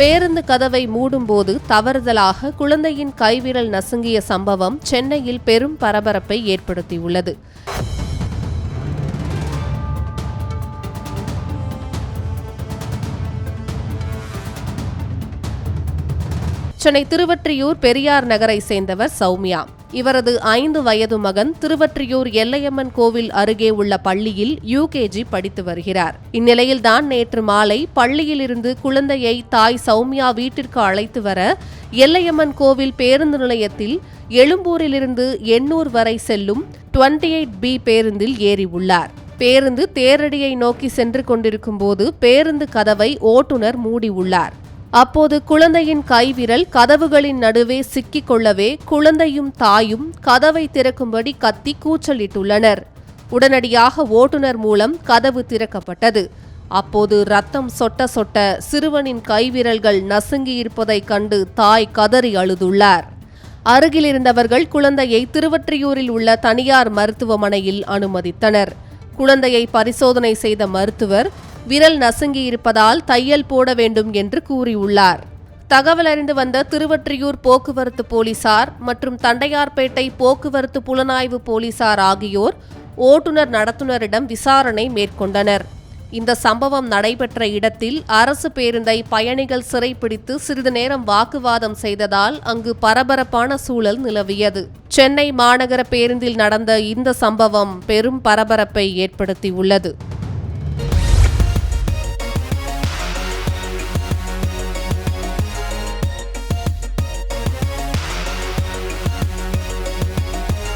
பேருந்து கதவை மூடும்போது தவறுதலாக குழந்தையின் கைவிரல் நசுங்கிய சம்பவம் சென்னையில் பெரும் பரபரப்பை ஏற்படுத்தியுள்ளது. சென்னை திருவற்றியூர் பெரியார் நகரை சேர்ந்தவர் சௌமியா. இவரது ஐந்து வயது மகன் திருவற்றியூர் எல்லையம்மன் கோவில் அருகே உள்ள பள்ளியில் யூகேஜி படித்து வருகிறார். இந்நிலையில்தான் நேற்று மாலை பள்ளியிலிருந்து குழந்தையை தாய் சௌமியா வீட்டிற்கு அழைத்து வர எல்லையம்மன் கோவில் பேருந்து நிலையத்தில் எழும்பூரிலிருந்து எண்ணூர் வரை செல்லும் டுவெண்ட்டி எயிட் பி பேருந்தில் ஏறி உள்ளார். பேருந்து தேரடியை நோக்கி சென்று கொண்டிருக்கும் போது பேருந்து கதவை ஓட்டுநர் மூடியுள்ளார். அப்போது குழந்தையின் கைவிரல் கதவுகளின் நடுவே சிக்கிக் கொள்ளவே குழந்தையும் தாயும் கதவை திறக்கும்படி கத்தி கூச்சலிட்டுள்ளனர். உடனடியாக ஓட்டுநர் மூலம் கதவு திறக்கப்பட்டது. அப்போது ரத்தம் சொட்ட சொட்ட சிறுவனின் கைவிரல்கள் நசுங்கியிருப்பதைக் கண்டு தாய் கதறி அழுதுள்ளார். அருகில் இருந்தவர்கள் குழந்தையை திருவற்றியூரில் உள்ள தனியார் மருத்துவமனையில் அனுமதித்தனர். குழந்தையை பரிசோதனை செய்த மருத்துவர் விரல் நசுங்கி இருப்பதால் தையல் போட வேண்டும் என்று கூறியுள்ளார். தகவல் அறிந்து வந்த திருவற்றியூர் போக்குவரத்து போலீசார் மற்றும் தண்டையார்பேட்டை போக்குவரத்து புலனாய்வு போலீசார் ஆகியோர் ஓட்டுநர் நடத்துனரிடம் விசாரணை மேற்கொண்டனர். இந்த சம்பவம் நடைபெற்ற இடத்தில் அரசு பேருந்தை பயணிகள் சிறைப்பிடித்து சிறிது நேரம் வாக்குவாதம் செய்ததால் அங்கு பரபரப்பான சூழல் நிலவியது. சென்னை மாநகர பேருந்தில் நடந்த இந்த சம்பவம் பெரும் பரபரப்பை ஏற்படுத்தியுள்ளது.